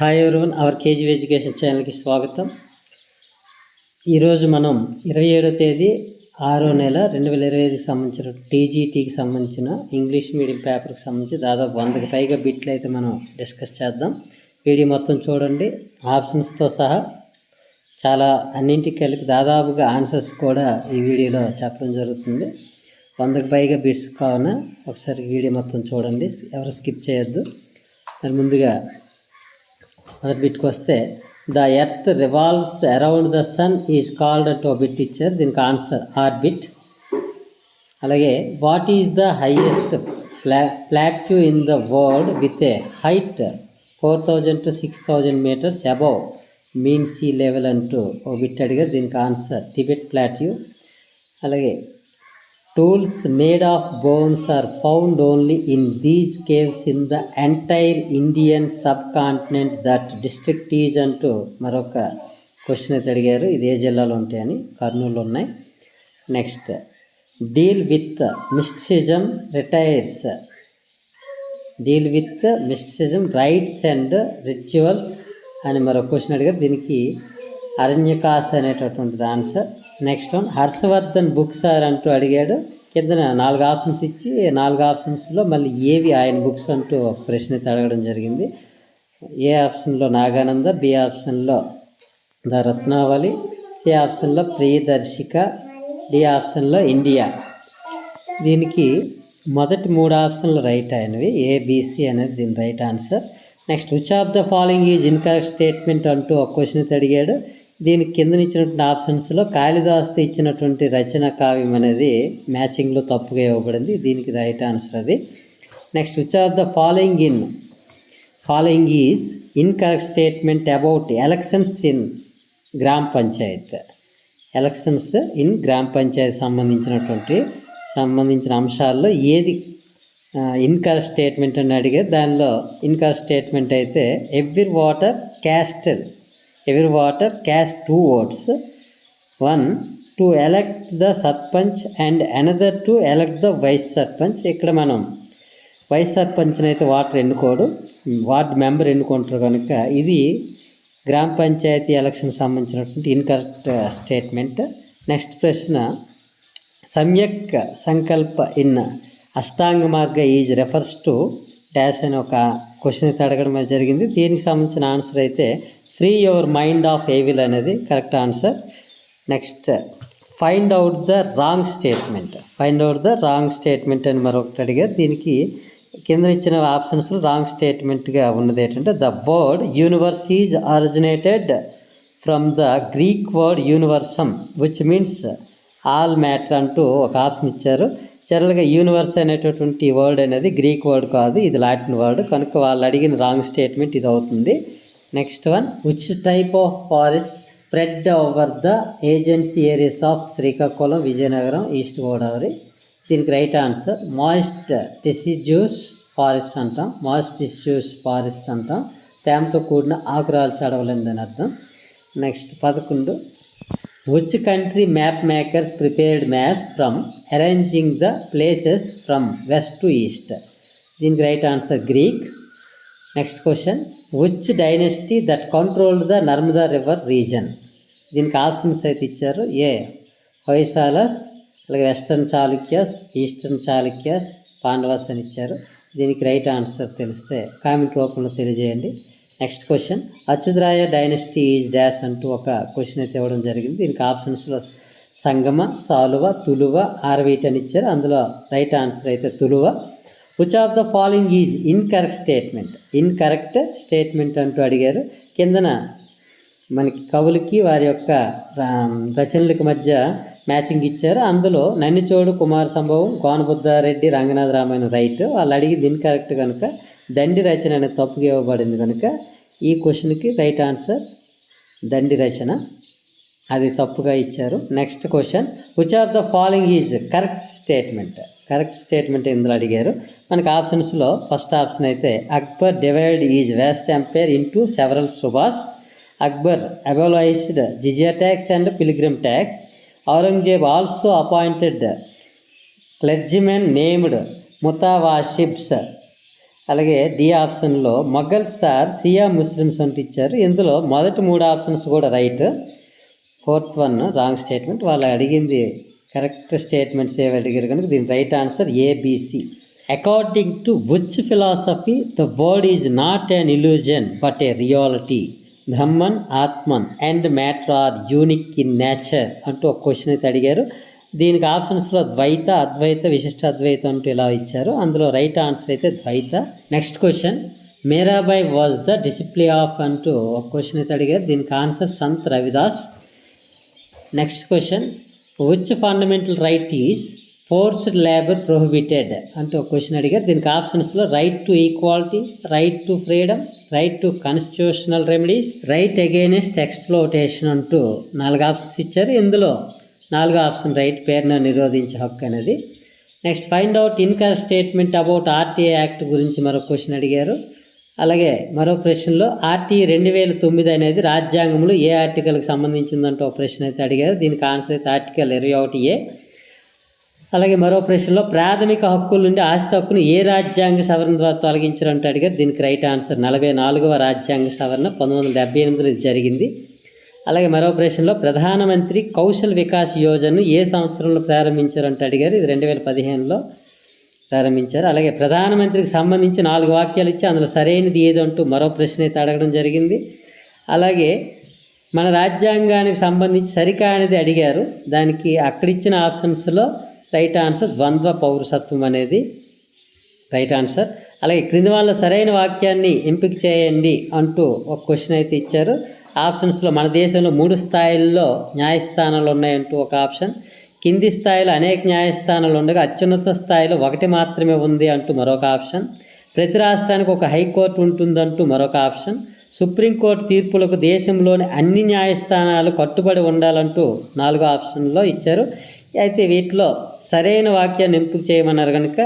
Hi everyone our KG education ఛానల్కి స్వాగతం. ఈరోజు మనం ఇరవై ఏడో తేదీ ఆరో నెల రెండు వేల ఇరవై ఐదుకి సంబంధించిన టీజీటీకి సంబంధించిన ఇంగ్లీష్ మీడియం పేపర్కి సంబంధించి దాదాపు వందకి పైగా బిట్లు అయితే మనం డిస్కస్ చేద్దాం. వీడియో మొత్తం చూడండి. ఆప్షన్స్తో సహా చాలా అన్నింటికి కలిపి దాదాపుగా ఆన్సర్స్ కూడా ఈ వీడియోలో చెప్పడం జరుగుతుంది. వందకు పైగా బిట్స్ కావున ఒకసారి వీడియో మొత్తం చూడండి. ఎవరు స్కిప్ చేయొద్దు. మరి ముందుగా మొదటి బిట్కి వస్తే the earth revolves around the sun is called to bit ఇచ్చారు. దీనికి ఆన్సర్ ఆర్బిట్ అలాగే what is the highest pla plateau in the world with a height four thousand to six thousand metres above mean sea level అంటూ ఓ bit అడిగారు. దీనికి answer Tibet plateau. అలాగే tools made of bones are found only in these caves in the entire Indian subcontinent that district is అంటూ మరొక question అయితే అడిగారు. ఇది ఏ జిల్లాలో ఉంటాయని కర్నూలు ఉన్నాయి. Next deal with mysticism retires. Deal with mysticism rites and rituals అని మరొక క్వశ్చన్ అడిగారు. దీనికి అరణ్యకాశ అనేటటువంటిది answer. Next one Harshavardhan books are అంటూ అడిగాడు. కింద నాలుగు ఆప్షన్స్ ఇచ్చి నాలుగు ఆప్షన్స్లో మళ్ళీ ఏవి ఆయన బుక్స్ అంటూ ఒక ప్రశ్న అడగడం జరిగింది. ఏ ఆప్షన్లో నాగానంద బి ఆప్షన్లో ద రత్నావళి సి ఆప్షన్లో ప్రియదర్శిక డి ఆప్షన్లో ఇండియా. దీనికి మొదటి మూడు ఆప్షన్లు రైట్ అయినవి. ఏబిసి అనేది దీని right answer next which of the following is incorrect statement అంటూ ఒక క్వశ్చన్ అడిగాడు. దీనికి కింద ఇచ్చినటువంటి ఆప్షన్స్లో కాళిదాస్తు ఇచ్చినటువంటి రచన కావ్యం అనేది మ్యాచింగ్లో తప్పుగా ఇవ్వబడింది. దీనికి రైట్ ఆన్సర్ అది. Next which of the following in following is incorrect statement about elections in gram panchayat elections in gram Panchayat సంబంధించినటువంటి సంబంధించిన అంశాల్లో ఏది ఇన్కరెక్ట్ స్టేట్మెంట్ అని అడిగారు. దానిలో ఇన్కరెక్ట్ స్టేట్మెంట్ అయితే every voter casts every voter cast two votes one to elect the sarpanch and another to elect the vice sarpanch ఇక్కడ మనం వైస్ సర్పంచ్ని అయితే వాటర్ ఎన్నుకోడు. వార్డ్ మెంబర్ ఎన్నుకుంటారు కనుక ఇది గ్రామ పంచాయతీ ఎలక్షన్ సంబంధించినటువంటి ఇన్కరెక్ట్ స్టేట్మెంట్. నెక్స్ట్ ప్రశ్న సమ్యక్ సంకల్ప ఇన్ అష్టాంగ మార్గ ఈజ్ రెఫర్స్ టు డాష్ అని ఒక క్వశ్చన్ అయితే అడగడం జరిగింది. దీనికి సంబంధించిన ఆన్సర్ అయితే free your mind of evil అనేది correct answer next find out the wrong statement find out the wrong statement అని మరొకటి అడిగారు. దీనికి కింద ఇచ్చిన ఆప్షన్స్లో రాంగ్ స్టేట్మెంట్గా ఉన్నది ఏంటంటే the word universe is originated from the Greek word universum which means all matter అంటూ ఒక ఆప్షన్ ఇచ్చారు. జనరల్గా యూనివర్స్ అనేటటువంటి వర్డ్ అనేది గ్రీక్ వర్డ్ కాదు ఇది లాటిన్ వర్డ్ కనుక వాళ్ళు అడిగిన రాంగ్ స్టేట్మెంట్ ఇది అవుతుంది. Next one which type of forest spread over the agency areas of Srikakulam Vizianagaram east Godavari దీనికి right answer moist deciduous forest అంటాం. మాయిస్ట్ డిస్యూస్ ఫారెస్ట్ అంటాం. తేమతో కూడిన ఆకురాలు చడవలేదని అర్థం. నెక్స్ట్ పదకొండు. Which country map makers prepared maps from arranging the places from west to east దీనికి right answer Greek next question which dynasty that controlled the Narmada river region దీనికి options అయితే ఇచ్చారు. ఏ హొయసాలస్ అలాగే వెస్టర్న్ చాళుక్యాస్ ఈస్టర్న్ చాళుక్యాస్ పాండవాస్ అని ఇచ్చారు. దీనికి right answer తెలిస్తే comment రూపంలో తెలియజేయండి. Next question Achyutaraya dynasty is dash అంటూ ఒక క్వశ్చన్ అయితే ఇవ్వడం జరిగింది. దీనికి ఆప్షన్స్లో సంగమ సాలువ తులువ ఆర్వీట్ అని ఇచ్చారు. అందులో రైట్ ఆన్సర్ అయితే Tuluva which of the following is incorrect statement incorrect statement అంటూ అడిగారు. కిందన మనకి కవులకి వారి యొక్క రచనలకు మధ్య మ్యాచింగ్ ఇచ్చారు. అందులో నన్నిచోడు కుమార సంభవం కోనబుద్ధారెడ్డి రంగనాథ రామాయణ రైట్. వాళ్ళు అడిగింది ఇన్కరెక్ట్ కనుక దండి రచన అనేది తప్పుగా ఇవ్వబడింది కనుక ఈ క్వశ్చన్కి రైట్ ఆన్సర్ దండి రచన. అది తప్పుగా ఇచ్చారు. Next question which of the following is correct statement correct statement ఇందులో అడిగారు. మనకి ఆప్షన్స్లో ఫస్ట్ ఆప్షన్ అయితే Akbar divide is west empire into several Subhash. Akbar abolished jizya tax and pilgrim tax. Aurangzeb also appointed clergymen named muhtasibs. అలాగే D ఆప్షన్లో Mughals sir సియా Muslims అంటే ఇచ్చారు. ఇందులో మొదటి మూడు ఆప్షన్స్ కూడా right. Fourth one wrong statement వాళ్ళు అడిగింది. కరెక్ట్ స్టేట్మెంట్స్ ఏవి అడిగారు కనుక దీని right answer ABC according to which philosophy the word is not an illusion but a reality Brahman Atman and matter are unique in nature అంటూ ఒక question అయితే అడిగారు. దీనికి ఆప్షన్స్లో ద్వైత అద్వైత విశిష్ట అద్వైత అంటూ ఇలా ఇచ్చారు. అందులో రైట్ ఆన్సర్ అయితే Dvaita. Next question Mirabai was the disciple of అంటూ ఒక క్వశ్చన్ అయితే అడిగారు. దీనికి answer Sant Ravidas next question which fundamental right is forced labour prohibited అంటే ఒక క్వశ్చన్ అడిగారు. దీనికి ఆప్షన్స్లో right to equality right to freedom right to constitutional remedies right against exploitation అంటూ నాలుగు ఆప్షన్స్ ఇచ్చారు. ఇందులో నాలుగో ఆప్షన్ రైట్ పేరును నిరోధించే హక్కు అనేది. Next find out income statement about RTA act గురించి మరో క్వశ్చన్ అడిగారు. అలాగే మరో ప్రశ్నలో ఆర్టీ రెండు వేల తొమ్మిది అనేది రాజ్యాంగంలో ఏ ఆర్టికల్కి సంబంధించిందంటూ ఒక ప్రశ్న అయితే అడిగారు. దీనికి ఆన్సర్ అయితే ఆర్టికల్ ఇరవై ఒకటి ఏ. అలాగే మరో ప్రశ్నలో ప్రాథమిక హక్కుల నుండి ఆస్తి హక్కును ఏ రాజ్యాంగ సవరణ ద్వారా తొలగించారంటే అడిగారు. దీనికి రైట్ ఆన్సర్ నలభై నాలుగవ రాజ్యాంగ సవరణ పంతొమ్మిది వందల డెబ్బై ఎనిమిదిలో జరిగింది. అలాగే మరో ప్రశ్నలో ప్రధానమంత్రి కౌశల్ వికాస్ యోజనను ఏ సంవత్సరంలో ప్రారంభించారంటూ అడిగారు. ఇది రెండు వేల పదిహేనులో ప్రారంభించారు. అలాగే ప్రధానమంత్రికి సంబంధించి నాలుగు వాక్యాలు ఇచ్చి అందులో సరైనది ఏదంటూ మరో ప్రశ్న అయితే అడగడం జరిగింది. అలాగే మన రాజ్యాంగానికి సంబంధించి సరికానిది అడిగారు. దానికి అక్కడిచ్చిన ఆప్షన్స్లో రైట్ ఆన్సర్ ద్వంద్వ పౌరసత్వం అనేది రైట్ ఆన్సర్. అలాగే క్రింది వాళ్ళ సరైన వాక్యాన్ని ఎంపిక చేయండి అంటూ ఒక క్వశ్చన్ అయితే ఇచ్చారు. ఆప్షన్స్లో మన దేశంలో మూడు స్థాయిల్లో న్యాయస్థానాలు ఉన్నాయంటూ ఒక ఆప్షన్. కింది స్థాయిలో అనేక న్యాయస్థానాలు ఉండగా అత్యున్నత స్థాయిలో ఒకటి మాత్రమే ఉంది అంటూ మరొక ఆప్షన్. ప్రతి రాష్ట్రానికి ఒక హైకోర్టు ఉంటుందంటూ మరొక ఆప్షన్. సుప్రీంకోర్టు తీర్పులకు దేశంలోని అన్ని న్యాయస్థానాలు కట్టుబడి ఉండాలంటూ నాలుగో ఆప్షన్లో ఇచ్చారు. అయితే వీటిలో సరైన వాక్యాన్ని ఎంపిక చేయమన్నారు కనుక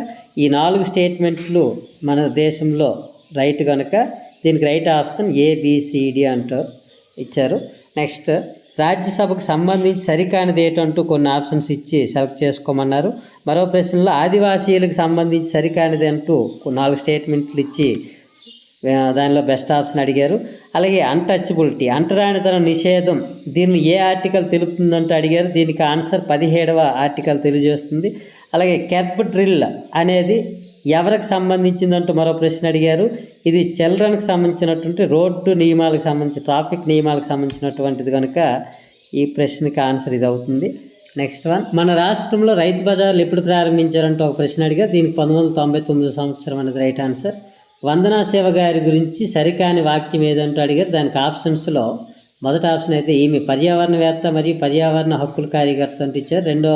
ఈ నాలుగు స్టేట్మెంట్లు మన దేశంలో రైట్ కనుక దీనికి రైట్ ఆప్షన్ ఏబిసిడి అంటూ ఇచ్చారు. నెక్స్ట్ రాజ్యసభకు సంబంధించి సరికానిది ఏంటంటూ కొన్ని ఆప్షన్స్ ఇచ్చి సెలెక్ట్ చేసుకోమన్నారు. మరో ప్రశ్నలో ఆదివాసీలకు సంబంధించి సరికానిది అంటూ నాలుగు స్టేట్మెంట్లు ఇచ్చి దానిలో బెస్ట్ ఆప్షన్ అడిగారు. అలాగే అన్టచబిలిటీ అంటరానితనం నిషేధం దీన్ని ఏ ఆర్టికల్ తెలుపుతుందంటూ అడిగారు. దీనికి ఆన్సర్ పదిహేడవ ఆర్టికల్ తెలియజేస్తుంది. అలాగే కెప్ డ్రిల్ అనేది ఎవరికి సంబంధించిందంటూ మరో ప్రశ్న అడిగారు. ఇది చిల్డ్రన్కి సంబంధించినటువంటి రోడ్డు నియమాలకు సంబంధించి ట్రాఫిక్ నియమాలకు సంబంధించినటువంటిది కనుక ఈ ప్రశ్నకి ఆన్సర్ ఇది అవుతుంది. Next one. మన రాష్ట్రంలో రైతు బజార్లు ఎప్పుడు ప్రారంభించారంటే ఒక ప్రశ్న అడిగారు. దీనికి పంతొమ్మిది వందల తొంభై తొమ్మిది సంవత్సరం అనేది రైట్ ఆన్సర్. వందనా శివ గారి గురించి సరికాని వాక్యం ఏదంటూ అడిగారు. దానికి ఆప్షన్స్లో మొదటి ఆప్షన్ అయితే ఈమె పర్యావరణవేత్త మరియు పర్యావరణ హక్కుల కార్యకర్త అంటే ఇచ్చారు. రెండో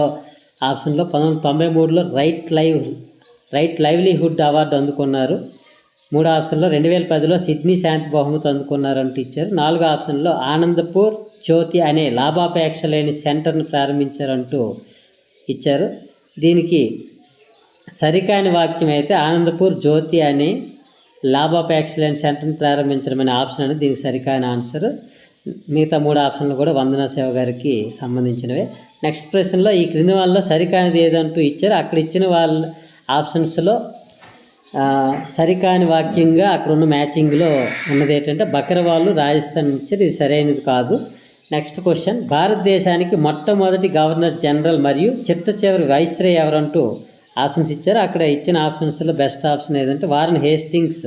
ఆప్షన్లో పంతొమ్మిది వందల తొంభై మూడులో right live right livelihood award అందుకున్నారు. మూడో ఆప్షన్లో రెండు వేల పదిలో సిడ్నీ శాంతి బహుమతి అందుకున్నారంటూ ఇచ్చారు నాలుగో ఆప్షన్లో ఆనందపూర్ జ్యోతి అనే లాభాపేక్ష లేని సెంటర్ను ప్రారంభించారంటూ ఇచ్చారు. దీనికి సరికాని వాక్యం అయితే ఆనందపూర్ జ్యోతి అనే లాభాపేక్ష లేని సెంటర్ను ప్రారంభించడం అనే ఆప్షన్ అనేది దీనికి సరికాని ఆన్సర్. మిగతా మూడు ఆప్షన్లు కూడా వందనా సేవ గారికి సంబంధించినవే. నెక్స్ట్ ప్రశ్నలో ఈ క్రింది వాళ్ళలో సరికానిది ఏదంటూ ఇచ్చారు. అక్కడ ఇచ్చిన వాళ్ళ ఆప్షన్స్లో సరికాని వాక్యంగా అక్కడ ఉన్న మ్యాచింగ్లో ఉన్నది ఏంటంటే బకరవాళ్ళు రాజస్థాన్ ఇచ్చారు ఇది సరైనది కాదు. నెక్స్ట్ క్వశ్చన్ భారతదేశానికి మొట్టమొదటి గవర్నర్ జనరల్ మరియు చిట్ట చివరి వైస్రే ఎవరంటూ ఆప్షన్స్ ఇచ్చారు. అక్కడ ఇచ్చిన ఆప్షన్స్లో బెస్ట్ ఆప్షన్ ఏదంటే Warren Hastings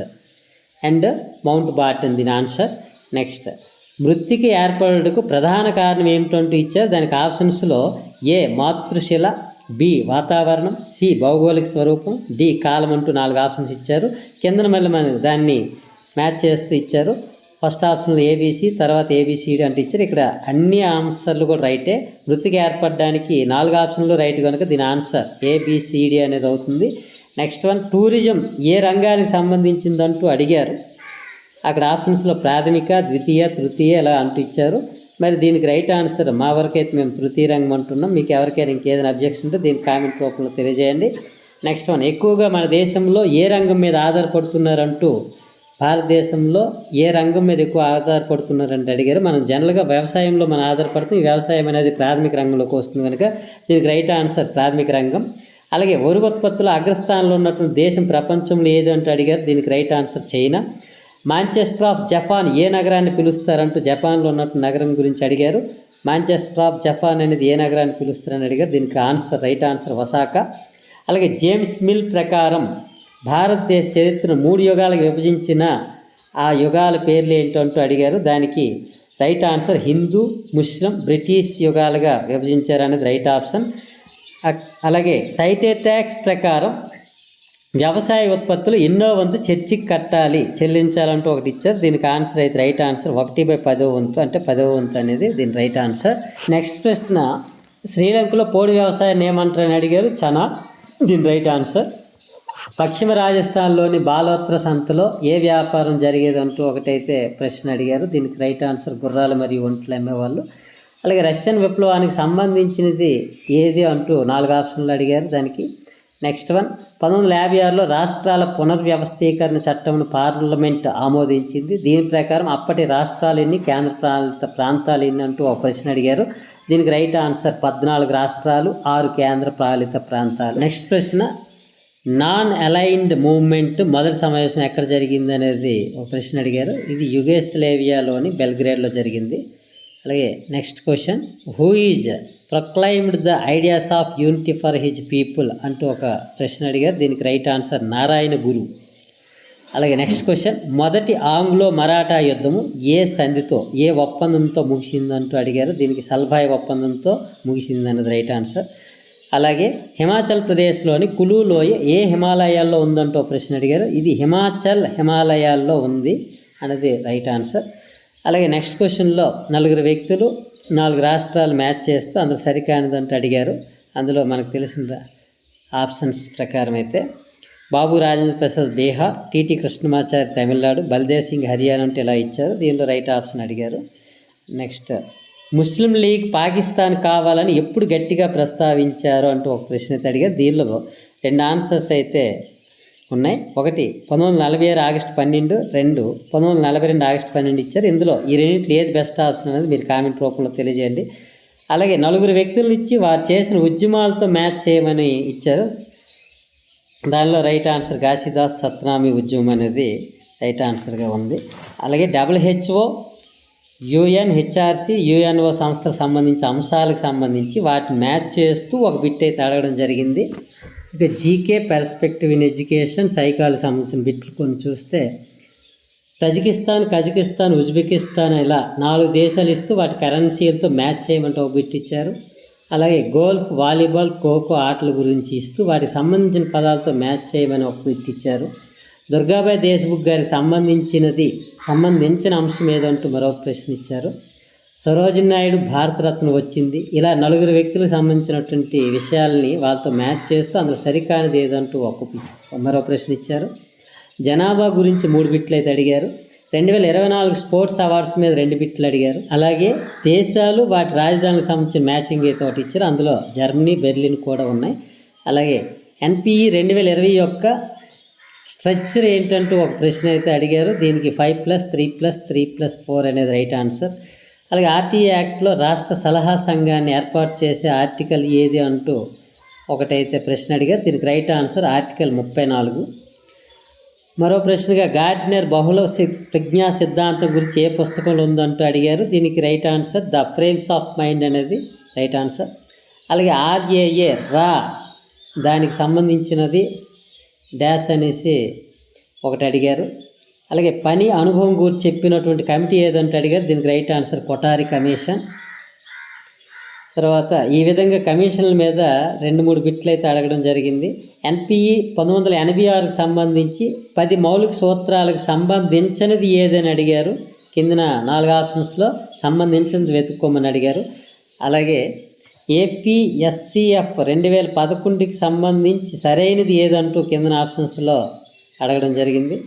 and Mountbatten దీని ఆన్సర్. నెక్స్ట్ మృతికి ఏర్పడుటకు ప్రధాన కారణం ఏమిటంటూ ఇచ్చారు. దానికి ఆప్షన్స్లో ఏ మాతృశిల బి వాతావరణం. సి భౌగోళిక స్వరూపం. డి కాలం అంటూ నాలుగు ఆప్షన్స్ ఇచ్చారు. కిందన మళ్ళీ మనం దాన్ని మ్యాచ్ చేస్తూ ఇచ్చారు. ఫస్ట్ ఆప్షన్లో ఏబీసీ తర్వాత ఏబీసీడీ అంటే ఇచ్చారు. ఇక్కడ అన్ని ఆన్సర్లు కూడా రైటే. మృతికి ఏర్పడడానికి నాలుగు ఆప్షన్లు రైట్ కనుక దీని ఆన్సర్ ఏబీసీడీ అనేది అవుతుంది. నెక్స్ట్ వన్ టూరిజం ఏ రంగానికి సంబంధించిందంటూ అడిగారు. అక్కడ ఆప్షన్స్లో ప్రాథమిక ద్వితీయ తృతీయ ఇలా అంటూ ఇచ్చారు. మరి దీనికి రైట్ ఆన్సర్ మా వరకైతే మేము తృతీయ రంగం అంటున్నాం. మీకు ఎవరికైనా ఇంకేదైనా అబ్జెక్షన్ ఉంటే దీనికి కామెంట్ రూపంలో తెలియజేయండి. నెక్స్ట్ వన్ ఎక్కువగా మన దేశంలో ఏ రంగం మీద ఆధారపడుతున్నారంటూ భారతదేశంలో ఏ రంగం మీద ఎక్కువ ఆధారపడుతున్నారంటే అడిగారు. మనం జనరల్గా వ్యవసాయంలో మనం ఆధారపడుతాం. ఈ వ్యవసాయం అనేది ప్రాథమిక రంగంలోకి వస్తుంది కనుక దీనికి రైట్ ఆన్సర్ ప్రాథమిక రంగం. అలాగే వరి ఉత్పత్తుల అగ్రస్థానంలో ఉన్నటువంటి దేశం ప్రపంచంలో ఏది అడిగారు. దీనికి right answer China. Manchester of Japan ఏ నగరాన్ని పిలుస్తారంటూ జపాన్లో ఉన్నట్టు నగరం గురించి అడిగారు. మాంచెస్టర్ ఆఫ్ జపాన్ అనేది ఏ నగరాన్ని పిలుస్తారని అడిగారు. దీనికి ఆన్సర్ రైట్ ఆన్సర్ వసాక. అలాగే జేమ్స్ మిల్ ప్రకారం భారతదేశ చరిత్రను మూడు యుగాలకు విభజించిన ఆ యుగాల పేర్లు ఏంటంటూ అడిగారు. దానికి right answer Hindu Muslim British యుగాలుగా విభజించారు అనేది రైట్ ఆప్షన్. అలాగే టైటేటాక్స్ ప్రకారం వ్యవసాయ ఉత్పత్తులు ఎన్నో వంతు చర్చికి కట్టాలి చెల్లించాలంటూ ఒకటి ఇచ్చారు. దీనికి ఆన్సర్ అయితే రైట్ ఆన్సర్ ఒకటి బై పదో వంతు అంటే పదో వంతు అనేది దీని రైట్ ఆన్సర్. నెక్స్ట్ ప్రశ్న శ్రీలంకలో పోడి వ్యవసాయాన్ని ఏమంటారని అడిగారు చనా దీని రైట్ ఆన్సర్. పశ్చిమ రాజస్థాన్లోని బాలోత్ర సంతలో ఏ వ్యాపారం జరిగేదంటూ ఒకటైతే ప్రశ్న అడిగారు. దీనికి రైట్ ఆన్సర్ గుర్రాలు మరియు ఒంట్లు అమ్మేవాళ్ళు. అలాగే రష్యన్ విప్లవానికి సంబంధించినది ఏది అంటూ నాలుగు ఆప్షన్లు అడిగారు. దానికి నెక్స్ట్ వన్ పంతొమ్మిది వందల యాభై ఆరులో రాష్ట్రాల పునర్వ్యవస్థీకరణ చట్టంను పార్లమెంట్ ఆమోదించింది. దీని ప్రకారం అప్పటి రాష్ట్రాలు ఎన్ని కేంద్ర ప్రాంత ప్రాంతాలు ఎన్ని అంటూ ఒక ప్రశ్న అడిగారు. దీనికి రైట్ ఆన్సర్ పద్నాలుగు రాష్ట్రాలు ఆరు కేంద్ర పాలిత ప్రాంతాలు. నెక్స్ట్ ప్రశ్న. నాన్ అలైన్డ్ మూవ్మెంట్ మొదటి సమావేశం ఎక్కడ జరిగింది అనేది ఒక ప్రశ్న అడిగారు. ఇది యుగేస్లేవియాలోని బెల్గ్రేడ్లో జరిగింది. అలాగే next question. Who is proclaimed the ideas of unity for his people అంటూ ఒక ప్రశ్న అడిగారు. దీనికి రైట్ ఆన్సర్ నారాయణ గురు. అలాగే నెక్స్ట్ క్వశ్చన్. మొదటి ఆంగ్లో మరాఠా యుద్ధము ఏ సంధితో ఏ ఒప్పందంతో ముగిసిందంటూ అడిగారు. దీనికి సల్భాయ్ ఒప్పందంతో ముగిసిందన్నది రైట్ ఆన్సర్. అలాగే హిమాచల్ ప్రదేశ్లోని కులు లోయ ఏ హిమాలయాల్లో ఉందంటూ ప్రశ్న అడిగారు. ఇది హిమాచల్ హిమాలయాల్లో ఉంది అన్నది రైట్ ఆన్సర్. అలాగే నెక్స్ట్ క్వశ్చన్లో నలుగురు వ్యక్తులు నాలుగు రాష్ట్రాలు మ్యాచ్ చేస్తూ అందులో సరికానిదంటూ అడిగారు. అందులో మనకు తెలిసిన ఆప్షన్స్ ప్రకారం అయితే బాబు రాజేంద్ర ప్రసాద్ బీహార్ టీటీ కృష్ణమాచారి తమిళనాడు బల్దేవ్ సింగ్ హర్యానా అంటే ఇలా ఇచ్చారు. దీనిలో రైట్ ఆప్షన్ అడిగారు. నెక్స్ట్ ముస్లిం లీగ్ పాకిస్తాన్ కావాలని ఎప్పుడు గట్టిగా ప్రస్తావించారు అంటూ ఒక ప్రశ్న అయితే అడిగారు. దీనిలో రెండు ఆన్సర్స్ అయితే ఉన్నాయి. ఒకటి పంతొమ్మిది వందల నలభై ఆరు ఆగస్టు పన్నెండు. రెండు పంతొమ్మిది వందల నలభై రెండు ఆగస్టు పన్నెండు ఇచ్చారు. ఇందులో ఈ రెండింటిలో ఏది బెస్ట్ ఆప్షన్ అనేది మీరు కామెంట్ రూపంలో తెలియజేయండి. అలాగే నలుగురు వ్యక్తులను ఇచ్చి వారు చేసిన ఉద్యమాలతో మ్యాచ్ చేయమని ఇచ్చారు. దానిలో రైట్ ఆన్సర్ కాశీదాస్ సత్నామి ఉద్యమం అనేది రైట్ ఆన్సర్గా ఉంది. అలాగే డబ్ల్యూహెచ్ఓ యుఎన్ హెచ్ఆర్సి యుఎన్ఓ సంస్థలకు సంబంధించి అంశాలకు సంబంధించి వాటిని మ్యాచ్ చేస్తూ ఒక బిట్ అయితే అడగడం జరిగింది. ఇక GK perspective in education psychology సంబంధించిన బిట్లు కొన్ని చూస్తే తజికిస్తాన్ కజకిస్తాన్ ఉజ్బెకిస్తాన్ ఇలా నాలుగు దేశాలు ఇస్తూ వాటి కరెన్సీలతో మ్యాచ్ చేయమంటే ఒక బిట్ ఇచ్చారు. అలాగే గోల్ఫ్ వాలీబాల్ ఖోఖో ఆటల గురించి ఇస్తూ వాటికి సంబంధించిన పదాలతో మ్యాచ్ చేయమని ఒక బిట్ ఇచ్చారు. దుర్గాబాయ్ దేశ్ముఖ్ గారికి సంబంధించినది సంబంధించిన అంశం ఏదంటూ మరొక ప్రశ్న ఇచ్చారు. సరోజిని నాయుడు భారతరత్న వచ్చింది. ఇలా నలుగురు వ్యక్తులకు సంబంధించినటువంటి విషయాల్ని వాళ్ళతో మ్యాచ్ చేస్తూ అందులో సరికానిది ఏదంటూ ఒక మరో ప్రశ్న ఇచ్చారు. జనాభా గురించి మూడు బిట్లు అయితే అడిగారు. రెండు వేల ఇరవై నాలుగు స్పోర్ట్స్ అవార్డ్స్ మీద రెండు బిట్లు అడిగారు. అలాగే దేశాలు వాటి రాజధానికి సంబంధించిన మ్యాచింగ్ అయితే ఒకటి ఇచ్చారు. అందులో జర్మనీ బెర్లిన్ కూడా ఉన్నాయి. అలాగే ఎన్పిఈ రెండు వేల ఇరవై యొక్క స్ట్రక్చర్ ఏంటంటూ ఒక ప్రశ్న అయితే అడిగారు. దీనికి five plus three plus three plus four అనేది రైట్ ఆన్సర్. అలాగే ఆర్టీఏ యాక్ట్లో రాష్ట్ర సలహా సంఘాన్ని ఏర్పాటు చేసే ఆర్టికల్ ఏది అంటూ ఒకటైతే ప్రశ్న అడిగారు. దీనికి రైట్ ఆన్సర్ ఆర్టికల్ ముప్పై నాలుగు. మరో ప్రశ్నగా గార్డ్నర్ బహుళ ప్రజ్ఞా సిద్ధాంతం గురించి ఏ పుస్తకంలో ఉందంటూ అడిగారు. దీనికి right answer the frames of mind అనేది రైట్ ఆన్సర్. అలాగే ఆర్ఏఏ రా దానికి సంబంధించినది డాష్ అనేసి ఒకటి అడిగారు. అలాగే పని అనుభవం గురించి చెప్పినటువంటి కమిటీ ఏదంటే అడిగారు. దీనికి రైట్ ఆన్సర్ కొటారి కమిషన్. తర్వాత ఈ విధంగా కమిషన్ల మీద రెండు మూడు బిట్లు అయితే అడగడం జరిగింది. ఎన్పిఈ పంతొమ్మిది వందల ఎనభై ఆరుకు సంబంధించి పది మౌలిక సూత్రాలకు సంబంధించినది ఏదని అడిగారు. కిందన నాలుగు ఆప్షన్స్లో సంబంధించినది వెతుక్కోమని అడిగారు. అలాగే ఏపీఎస్సిఎఫ్ రెండు వేల పదకొండుకి సంబంధించి సరైనది ఏదంటూ కిందన ఆప్షన్స్లో అడగడం జరిగింది.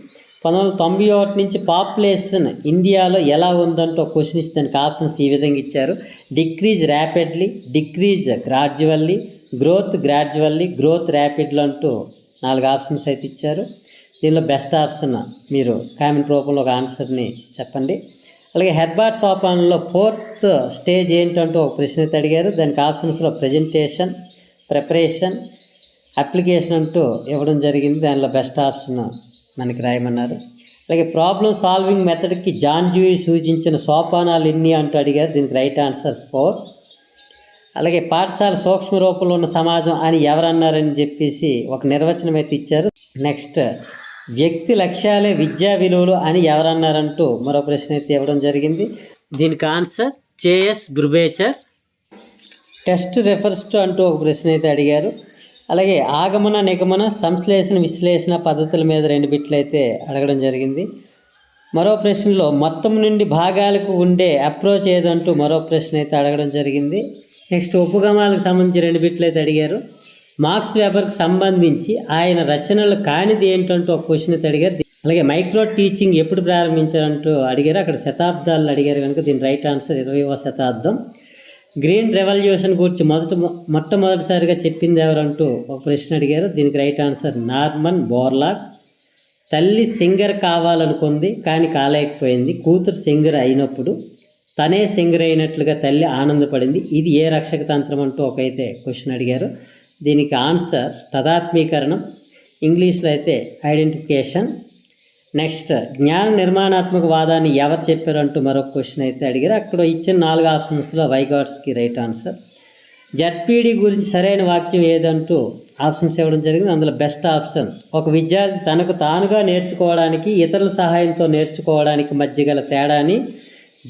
పంతొమ్మిది వందల తొంభై ఒకటి నుంచి పాపులేషన్ ఇండియాలో ఎలా ఉందంటే ఒక క్వశ్చన్ ఇస్తే దానికి ఆప్షన్స్ ఈ విధంగా ఇచ్చారు. Decrease rapidly decrease gradually growth gradually growth rapidly అంటూ నాలుగు ఆప్షన్స్ అయితే ఇచ్చారు. దీనిలో బెస్ట్ ఆప్షన్ మీరు కామెంట్ రూపంలో ఒక ఆన్సర్ని చెప్పండి. అలాగే హెర్బార్ట్ సోపాన్లో ఫోర్త్ స్టేజ్ ఏంటంటూ ఒక ప్రశ్న అయితే అడిగారు. దానికి ఆప్షన్స్లో ప్రజెంటేషన్ ప్రిపరేషన్ అప్లికేషన్ అంటూ ఇవ్వడం జరిగింది. దానిలో బెస్ట్ ఆప్షన్ మనకి రాయమన్నారు. అలాగే ప్రాబ్లం సాల్వింగ్ మెథడ్కి జాన్ జూయి సూచించిన సోపానాలు ఎన్ని అంటూ అడిగారు. దీనికి రైట్ ఆన్సర్ ఫోర్ అలాగే పాఠశాల సూక్ష్మ రూపంలో ఉన్న సమాజం అని ఎవరన్నారని చెప్పేసి ఒక నిర్వచనం అయితే ఇచ్చారు. నెక్స్ట్ వ్యక్తి లక్ష్యాలే విద్యా విలువలు అని ఎవరన్నారంటూ మరో ప్రశ్న అయితే ఇవ్వడం జరిగింది. దీనికి answer JS Brubacher test refers to అంటూ ఒక ప్రశ్న అయితే అడిగారు. అలాగే ఆగమన నిగమన సంశ్లేషణ విశ్లేషణ పద్ధతుల మీద రెండు బిట్లు అయితే అడగడం జరిగింది. మరో ప్రశ్నలో మొత్తం నుండి భాగాలకు ఉండే అప్రోచ్ ఏదంటూ మరో ప్రశ్న అయితే అడగడం జరిగింది. నెక్స్ట్ ఉపగమాలకు సంబంధించి రెండు బిట్లు అయితే అడిగారు. మార్క్స్ వెబర్కి సంబంధించి ఆయన రచనలు కానిది ఏంటంటూ ఒక క్వశ్చన్ అయితే అడిగారు. అలాగే మైక్రో టీచింగ్ ఎప్పుడు ప్రారంభించారంటూ అడిగారు. అక్కడ శతాబ్దాలు అడిగారు కనుక దీని రైట్ ఆన్సర్ ఇరవైవ శతాబ్దం. గ్రీన్ రెవల్యూషన్ గురించి మొదట మొట్టమొదటిసారిగా చెప్పింది ఎవరంటూ ఒక ప్రశ్న అడిగారు. దీనికి రైట్ ఆన్సర్ నార్మన్ బోర్లాక్. తల్లి సింగర్ కావాలనుకుంది కానీ కాలేకపోయింది. కూతురు సింగర్ అయినప్పుడు తనే సింగర్ అయినట్లుగా తల్లి ఆనందపడింది. ఇది ఏ రక్షక తంత్రం అంటూ ఒకైతే క్వశ్చన్ అడిగారు. దీనికి ఆన్సర్ తదాత్మీకరణం. ఇంగ్లీష్లో అయితే ఐడెంటిఫికేషన్ నెక్స్ట్ జ్ఞాన నిర్మాణాత్మక వాదాన్ని ఎవరు చెప్పారంటూ మరొక క్వశ్చన్ అయితే అడిగారు. అక్కడ ఇచ్చిన నాలుగు ఆప్షన్స్లో వైగాట్స్కి రైట్ ఆన్సర్. జడ్పీడి గురించి సరైన వాక్యం ఏదంటూ ఆప్షన్స్ ఇవ్వడం జరిగింది. అందులో బెస్ట్ ఆప్షన్ ఒక విద్యార్థి తనకు తానుగా నేర్చుకోవడానికి ఇతరుల సహాయంతో నేర్చుకోవడానికి మధ్య గల తేడాని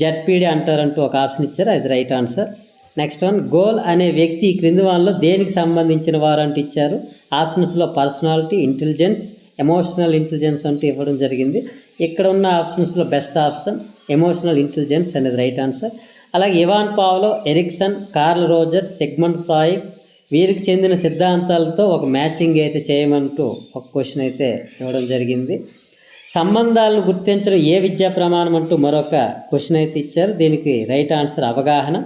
జడ్పీడి అంటారంటూ ఒక ఆప్షన్ ఇచ్చారు. అది రైట్ ఆన్సర్. నెక్స్ట్ వన్ గోల్ అనే వ్యక్తి ఈ క్రింది వాళ్ళలో దేనికి సంబంధించిన వారు అంటూ ఇచ్చారు ఆప్షన్స్లో పర్సనాలిటీ ఇంటెలిజెన్స్ ఎమోషనల్ ఇంటెలిజెన్స్ అంటూ ఇవ్వడం జరిగింది. ఇక్కడ ఉన్న ఆప్షన్స్లో బెస్ట్ ఆప్షన్ ఎమోషనల్ ఇంటెలిజెన్స్ అనేది రైట్ ఆన్సర్ అలాగే Ivan Pavlov Erikson Carl Roger Sigmund Freud వీరికి చెందిన సిద్ధాంతాలతో ఒక మ్యాచింగ్ అయితే చేయమంటూ ఒక క్వశ్చన్ అయితే ఇవ్వడం జరిగింది. సంబంధాలను గుర్తించడం ఏ విద్యా ప్రమాణం అంటూ మరొక క్వశ్చన్ అయితే ఇచ్చారు. దీనికి రైట్ ఆన్సర్ అవగాహన.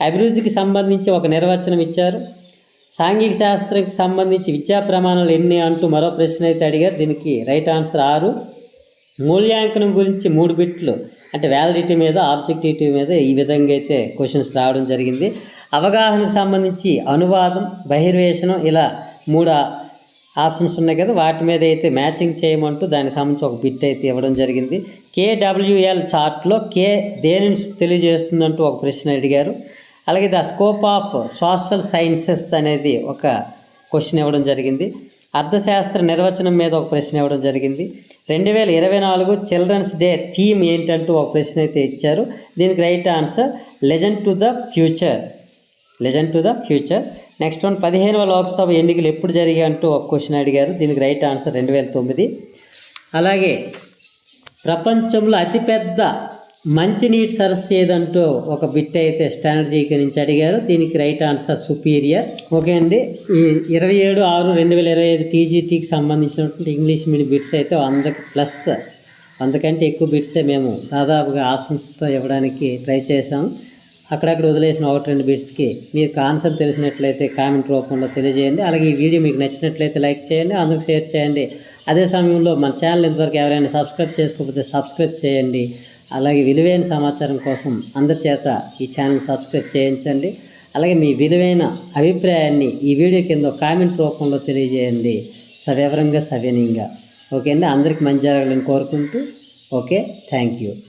అభివృద్ధికి సంబంధించి ఒక నిర్వచనం ఇచ్చారు. సాంఘిక శాస్త్రంకి సంబంధించి విద్యా ప్రమాణాలు ఎన్ని అంటూ మరో ప్రశ్న అయితే అడిగారు దీనికి రైట్ ఆన్సర్ ఆరు. మూల్యాంకనం గురించి మూడు బిట్లు అంటే వ్యాలిడిటీ మీద ఆబ్జెక్టివిటీ మీద ఈ విధంగా అయితే క్వశ్చన్స్ రావడం జరిగింది. అవగాహనకు సంబంధించి అనువాదం బహిర్వేషణం ఇలా మూడు ఆప్షన్స్ ఉన్నాయి కదా. వాటి మీద అయితే మ్యాచింగ్ చేయమంటూ దానికి సంబంధించి ఒక బిట్ అయితే ఇవ్వడం జరిగింది. కేడబ్ల్యూఎల్ చార్ట్లో కే దేనిని తెలియజేస్తుందంటూ ఒక ప్రశ్న అడిగారు. అలాగే the scope of social sciences అనేది ఒక క్వశ్చన్ ఇవ్వడం జరిగింది. అర్థశాస్త్ర నిర్వచనం మీద ఒక ప్రశ్న ఇవ్వడం జరిగింది. రెండు వేల ఇరవై నాలుగు చిల్డ్రన్స్ డే థీమ్ ఏంటంటూ ఒక ప్రశ్న అయితే ఇచ్చారు. దీనికి right answer legend to the future. Legend to the future. Next one పదిహేనవ లోక్సభ ఎన్నికలు ఎప్పుడు జరిగాయి అంటూ ఒక క్వశ్చన్ అడిగారు. దీనికి రైట్ ఆన్సర్ రెండు వేల తొమ్మిది. అలాగే ప్రపంచంలో అతిపెద్ద మంచినీటి సరస్సు ఏదంటూ ఒక బిట్ అయితే స్టాండర్డ్ నుంచి అడిగారు. దీనికి రైట్ ఆన్సర్ సుపీరియర్. ఓకే అండి. ఈ ఇరవై ఏడు ఆరు రెండు వేల ఇరవై ఐదు టీజీటీకి సంబంధించినటువంటి ఇంగ్లీష్ మీడియం బిట్స్ అయితే వంద ప్లస్. అందుకంటే ఎక్కువ బిట్సే మేము దాదాపుగా ఆప్షన్స్తో ఇవ్వడానికి ట్రై చేసాం అక్కడక్కడ వదిలేసిన ఒకటి రెండు బిట్స్కి. మీరు కాన్సెప్ట్ తెలిసినట్లయితే కామెంట్ రూపంలో తెలియజేయండి. అలాగే ఈ వీడియో మీకు నచ్చినట్లయితే లైక్ చేయండి. అందుకు షేర్ చేయండి. అదే సమయంలో మన ఛానల్ ఇంతవరకు ఎవరైనా సబ్స్క్రైబ్ చేసుకోకపోతే సబ్స్క్రైబ్ చేయండి. అలాగే విలువైన సమాచారం కోసం అందరి చేత ఈ ఛానల్ సబ్స్క్రైబ్ చేయించండి. అలాగే మీ విలువైన అభిప్రాయాన్ని ఈ వీడియో కింద కామెంట్ రూపంలో తెలియజేయండి. సవివరంగా సవినీయంగా. ఓకే అండి? అందరికి మంచి జరగాలని కోరుకుంటూ. ఓకే? Thank you.